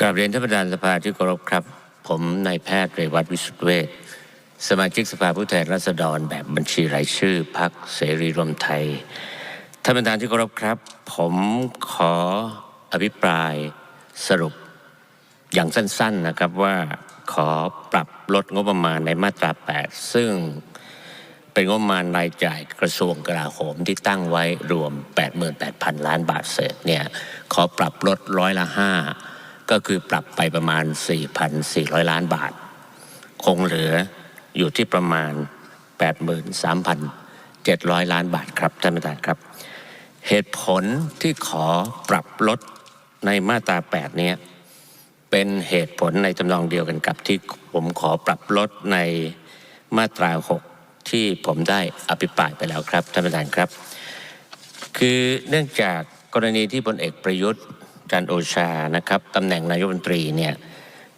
กราบเรียนท่านประธานสภาที่เคารพครับ ผมนายแพทย์เรวัตวิสุทธเวชสมาชิกสภาผู้แทนราษฎรแบบบัญชีรายชื่อพรรคเสรีรวมไทยท่านประธานที่เคารพครับ ผมขออภิปรายสรุปอย่างสั้นๆนะครับว่าขอปรับลดงบประมาณในมาตรา 8 ซึ่งเป็นงบประมาณรายจ่ายกระทรวงกลาโหมที่ตั้งไว้รวม 88,000 ล้านบาทเศษเนี่ยขอปรับลดร้อยละ5 ก็คือปรับไปประมาณ 4,400 ล้านบาท คงเหลืออยู่ที่ประมาณ 83,700 ล้านบาทครับท่านประธานครับ เหตุผลที่ขอปรับลดในมาตรา 8 เนี้ยเป็นเหตุผลในจำนองเดียวกันกับที่ผมขอปรับลดในมาตรา 6 ที่ผมได้อภิปรายไปแล้วครับท่านประธานครับ คือเนื่องจากกรณีที่พลเอกประยุทธ์ จันโอชานะครับตำแหน่งนายกรัฐมนตรีเนี่ย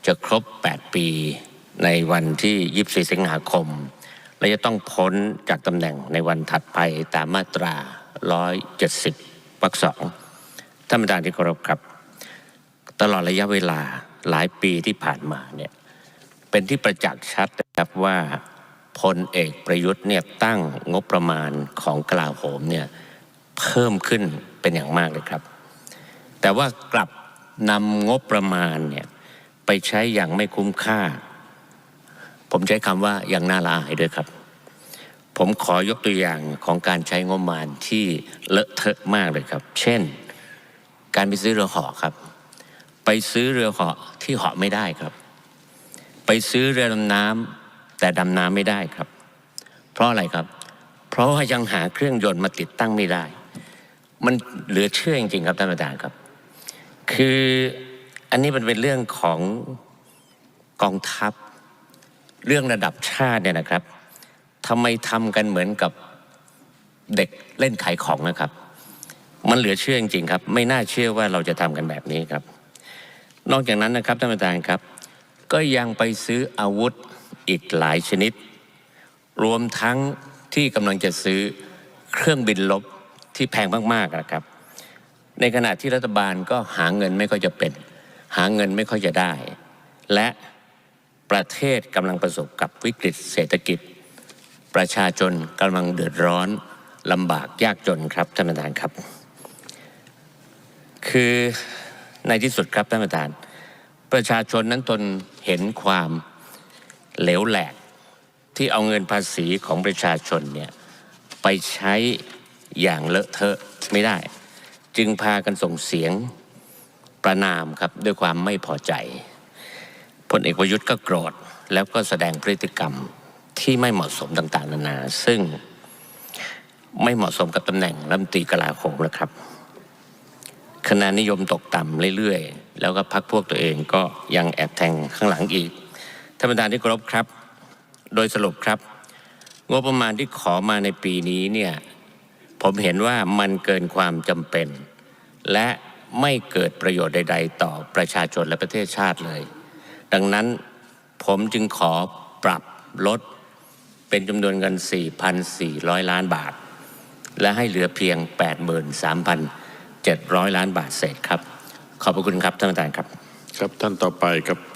จะครบ 8 ปีในวันที่ 24 สิงหาคม และจะต้องพ้นจากตำแหน่งในวันถัดไปตามมาตรา 170วรรคสองท่านประธานที่เคารพครับ ตลอดระยะเวลาหลายปีที่ผ่านมาเนี่ยเป็นที่ประจักษ์ชัดนะครับว่าพลเอกประยุทธ์เนี่ยตั้งงบประมาณของกลาโหมเนี่ยเพิ่มขึ้นเป็นอย่างมากเลยครับ แต่ว่ากลับนำงบประมาณเนี่ยไปใช้อย่างไม่คุ้มค่า ผมใช้คำว่าอย่างน่าละอายด้วยครับ ผมขอยกตัวอย่างของการใช้งบประมาณที่เลอะเทอะมากเลยครับ เช่น การไปซื้อเรือเหาะครับ ไปซื้อเรือเหาะที่เหาะไม่ได้ครับ ไปซื้อเรือดำน้ำแต่ดำน้ำไม่ได้ครับ เพราะอะไรครับ เพราะว่ายังหาเครื่องยนต์มาติดตั้งไม่ได้ มันเหลือเชื่อจริงๆครับท่านประธานครับ คืออันนี้มันเป็นเรื่องของกองทัพ เรื่องระดับชาติเนี่ยนะครับทำไมทำกันเหมือนกับเด็กเล่นขายของนะครับ มันเหลือเชื่อจริงๆครับ ไม่น่าเชื่อว่าเราจะทำกันแบบนี้ครับ นอกจากนั้นนะครับท่านประธานครับ ก็ยังไปซื้ออาวุธอีกหลายชนิด รวมทั้งที่กำลังจะซื้อเครื่องบินลบที่แพงมากๆนะครับ ในขณะที่รัฐบาลก็หาเงินไม่ค่อยจะเป็น หาเงินไม่ค่อยจะได้ และประเทศกำลังประสบกับวิกฤตเศรษฐกิจ ประชาชนกำลังเดือดร้อนลำบากยากจนครับท่านประธานครับ คือในที่สุดครับท่านประธาน ประชาชนนั้นทนเห็นความเหลวแหลกที่เอาเงินภาษีของประชาชนเนี่ยไปใช้อย่างเลอะเทอะไม่ได้ จึงพากันส่งเสียงประนามครับด้วยความไม่พอใจพลเอกประยุทธ์ก็โกรธแล้วก็แสดงพฤติกรรมที่ไม่เหมาะสมต่าง ๆ นานา ซึ่งไม่เหมาะสมกับตำแหน่งรัฐมนตรีกลาโหมแล้วครับคะแนนนิยมตกต่ำเรื่อยๆ แล้วก็พักพวกตัวเองก็ยังแอบแทงข้างหลังอีกท่านประธานที่เคารพครับ โดยสรุปครับ งบประมาณที่ขอมาในปีนี้เนี่ย ผมเห็นว่ามันเกินความจำเป็น และไม่เกิดประโยชน์ใด ๆ ต่อประชาชนและประเทศชาติเลย ดังนั้นผมจึงขอปรับลดเป็นจำนวนเงิน 4,400 ล้านบาท และให้เหลือเพียง 83,700 ล้านบาทเศษครับ ขอบพระคุณครับท่านประธานครับ ครับท่านต่อไปครับ